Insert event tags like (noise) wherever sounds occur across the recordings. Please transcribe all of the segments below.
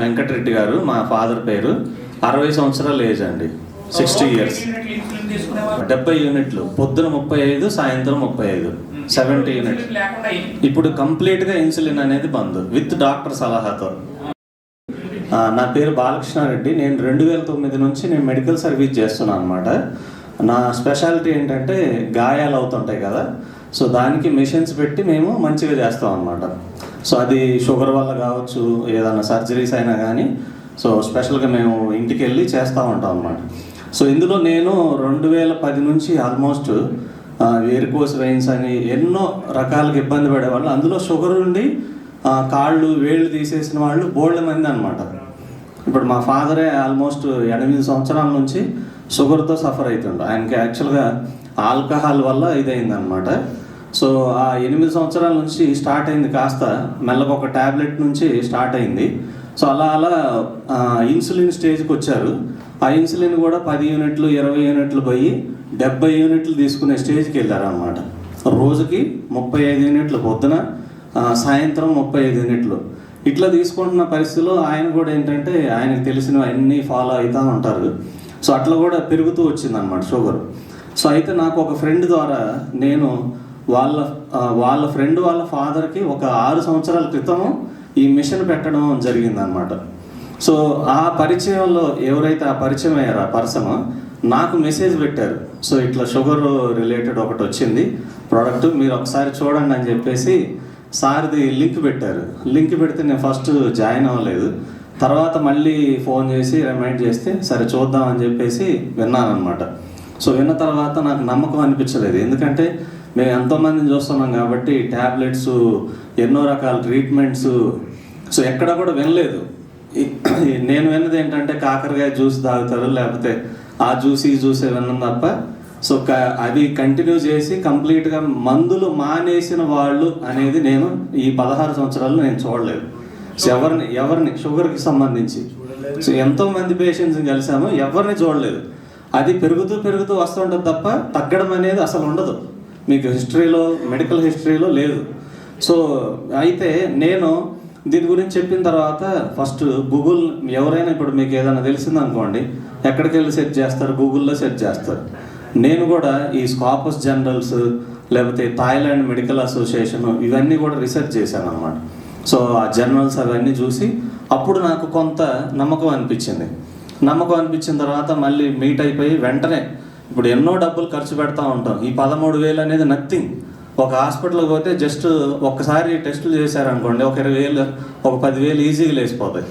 వెంకటరెడ్డి గారు మా ఫాదర్ పేరు. అరవై సంవత్సరాల ఏజ్ అండి. Sixty years. డెబ్బై యూనిట్లు. పొద్దున ముప్పై ఐదు సాయంత్రం ముప్పై ఐదు. సెవెంటీ యూనిట్ ఇప్పుడు కంప్లీట్గా ఇన్సులిన్ అనేది బంద్ విత్ డాక్టర్ సలహాతో. నా పేరు బాలకృష్ణారెడ్డి. నేను రెండు వేల తొమ్మిది నుంచి నేను మెడికల్ సర్వీస్ చేస్తున్నాను అనమాట నా స్పెషాలిటీ ఏంటంటే గాయాలు అవుతుంటాయి కదా. సో దానికి మెషిన్స్ పెట్టి మేము మంచిగా చేస్తాం అనమాట సో అది షుగర్ వల్ల కావచ్చు ఏదైనా సర్జరీస్ అయినా కానీ సో స్పెషల్గా మేము ఇంటికి వెళ్ళి చేస్తూ ఉంటాం అనమాట సో ఇందులో నేను రెండు వేల పది నుంచి ఆల్మోస్ట్ వేరుకోస్ వెయిన్స్ అని ఎన్నో రకాలుగా ఇబ్బంది పడేవాళ్ళు. అందులో షుగర్ ఉండి కాళ్ళు వేళ్ళు తీసేసిన వాళ్ళు బోల్డ్ మంది అనమాట ఇప్పుడు మా ఫాదరే ఆల్మోస్ట్ ఎనిమిది సంవత్సరాల నుంచి షుగర్తో సఫర్ అవుతుండే ఆయనకి యాక్చువల్గా ఆల్కహాల్ వల్ల ఇదైందనమాట సో ఆ ఎనిమిది సంవత్సరాల నుంచి స్టార్ట్ అయింది కాస్త మెల్లగా ఒక ట్యాబ్లెట్ నుంచి స్టార్ట్ అయింది. సో అలా అలా ఇన్సులిన్ స్టేజ్కి వచ్చారు. ఆ ఇన్సులిన్ కూడా పది యూనిట్లు ఇరవై యూనిట్లు పోయి డెబ్బై యూనిట్లు తీసుకునే స్టేజ్కి వెళ్ళారనమాట రోజుకి ముప్పై ఐదు యూనిట్లు పొద్దున సాయంత్రం ముప్పై ఐదు యూనిట్లు. ఇట్లా తీసుకుంటున్న పరిస్థితిలో ఆయన కూడా ఏంటంటే ఆయనకు తెలిసిన అన్నీ ఫాలో అవుతూ ఉంటారు. సో అట్లా కూడా పెరుగుతూ వచ్చిందనమాట షుగర్. సో అయితే నాకు ఒక ఫ్రెండ్ ద్వారా నేను వాళ్ళ వాళ్ళ ఫ్రెండ్ వాళ్ళ ఫాదర్కి ఒక ఆరు సంవత్సరాల క్రితం ఈ మిషన్ పెట్టడం జరిగిందనమాట సో ఆ పరిచయంలో ఎవరైతే ఆ పరిచయం అయ్యారో ఆ పర్సన్ నాకు మెసేజ్ పెట్టారు. సో ఇట్లా షుగర్ రిలేటెడ్ ఒకటి వచ్చింది. ప్రోడక్ట్ మీరు ఒకసారి చూడండి అని చెప్పేసి సార్ది లింక్ పెట్టారు. లింక్ పెడితే నేను ఫస్ట్ జాయిన్ అవ్వలేదు. తర్వాత మళ్ళీ ఫోన్ చేసి రిమైండ్ చేస్తే సరే చూద్దాం అని చెప్పేసి విన్నాను అనమాట సో విన్న తర్వాత నాకు నమ్మకం అనిపించలేదు. ఎందుకంటే మేము ఎంతోమందిని చూస్తున్నాం కాబట్టి ట్యాబ్లెట్స్ ఎన్నో రకాల ట్రీట్మెంట్స్. సో ఎక్కడ కూడా వినలేదు. (clears throat) నేను విన్నది ఏంటంటే కాకరకాయ జ్యూస్ తాగుతారు లేకపోతే ఆ జ్యూస్ ఈ జ్యూసే విన్నాం తప్ప. సో క- అది కంటిన్యూ చేసి కంప్లీట్గా మందులు మానేసిన వాళ్ళు అనేది నేను ఈ పదహారు సంవత్సరాలు నేను చూడలేదు. సో ఎవరిని ఎవరిని షుగర్కి సంబంధించి. సో ఎంతో మంది పేషెంట్స్ని కలిసాము ఎవరిని చూడలేదు. అది పెరుగుతూ పెరుగుతూ వస్తుంటుంది తప్ప తగ్గడం అనేది అసలు ఉండదు. మీకు హిస్టరీలో మెడికల్ హిస్టరీలో లేదు. సో అయితే నేను దీని గురించి చెప్పిన తర్వాత ఫస్ట్ గూగుల్ ఎవరైనా ఇప్పుడు మీకు ఏదైనా తెలిసింది అనుకోండి ఎక్కడికి వెళ్ళి సెర్చ్ చేస్తారు? గూగుల్లో సెర్చ్ చేస్తారు. నేను కూడా ఈ స్కాపస్ జనరల్స్ లేకపోతే థాయిలాండ్ మెడికల్ అసోసియేషన్ ఇవన్నీ కూడా రీసెర్చ్ చేశాను అనమాట సో ఆ జర్నల్స్ అవన్నీ చూసి అప్పుడు నాకు కొంత నమ్మకం అనిపించింది. నమ్మకం అనిపించిన తర్వాత మళ్ళీ మీట్ అయిపోయి వెంటనే ఇప్పుడు ఎన్నో డబ్బులు ఖర్చు పెడతా ఉంటాం. ఈ పదమూడు వేలు అనేది నథింగ్ ఒక హాస్పిటల్కి పోతే జస్ట్ ఒక్కసారి టెస్టులు చేశారనుకోండి ఒక ఇరవై వేలు ఒక పదివేలు ఈజీగా లేచిపోతాయి.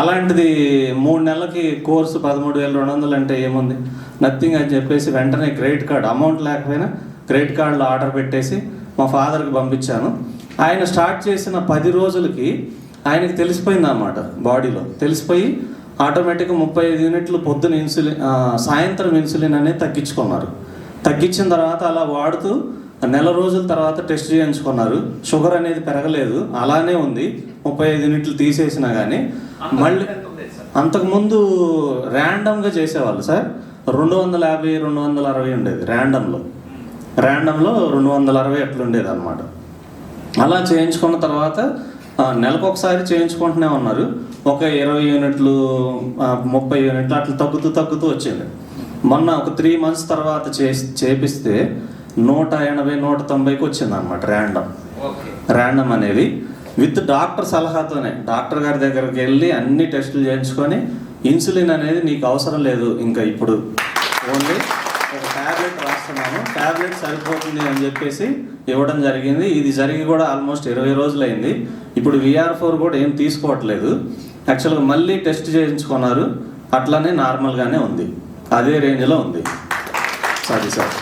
అలాంటిది మూడు నెలలకి కోర్సు పదమూడు వేలు రెండు వందలు అంటే ఏముంది? నథింగ్ అని చెప్పేసి వెంటనే క్రెడిట్ కార్డు అమౌంట్ లేకపోయినా క్రెడిట్ కార్డులో ఆర్డర్ పెట్టేసి మా ఫాదర్కి పంపించాను. ఆయన స్టార్ట్ చేసిన పది రోజులకి ఆయనకి తెలిసిపోయింది అన్నమాట బాడీలో. తెలిసిపోయి ఆటోమేటిక్గా ముప్పై ఐదు యూనిట్లు పొద్దున ఇన్సులిన్ సాయంత్రం ఇన్సులిన్ అనేది తగ్గించుకున్నారు. తగ్గించిన తర్వాత అలా వాడుతూ నెల రోజుల తర్వాత టెస్ట్ చేయించుకున్నారు. షుగర్ అనేది పెరగలేదు. అలానే ఉంది. ముప్పై ఐదు యూనిట్లు తీసేసినా కానీ మళ్ళీ అంతకుముందు ర్యాండమ్గా చేసేవాళ్ళు సార్. రెండు వందల యాభై రెండు వందల అరవై ఉండేది ర్యాండమ్లో. ర్యాండమ్లో రెండు వందల అరవై అట్లా ఉండేది అనమాట అలా చేయించుకున్న తర్వాత నెలకు ఒకసారి చేయించుకుంటూనే ఉన్నారు. ఒక ఇరవై యూనిట్లు ముప్పై యూనిట్లు అట్లా తగ్గుతూ తగ్గుతూ వచ్చింది. మొన్న ఒక త్రీ మంత్స్ తర్వాత చేసి చేపిస్తే నూట ఎనభై నూట తొంభైకి వచ్చింది అనమాట ర్యాండమ్ ఓకే. ర్యాండమ్ అనేది. విత్ డాక్టర్ సలహాతోనే. డాక్టర్ గారి దగ్గరికి వెళ్ళి అన్ని టెస్టులు చేయించుకొని ఇన్సులిన్ అనేది నీకు అవసరం లేదు. ఇంకా ఇప్పుడు ఓన్లీ ఒక ట్యాబ్లెట్ ట్యాబ్లెట్ సరిపోతుంది అని చెప్పేసి ఇవ్వడం జరిగింది. ఇది జరిగి కూడా ఆల్మోస్ట్ ఇరవై రోజులైంది. ఇప్పుడు విఆర్ ఫోర్ కూడా ఏం తీసుకోవట్లేదు. యాక్చువల్గా మళ్ళీ టెస్ట్ చేయించుకున్నారు. అట్లానే నార్మల్గానే ఉంది. అదే రేంజ్లో ఉంది. Sorry sir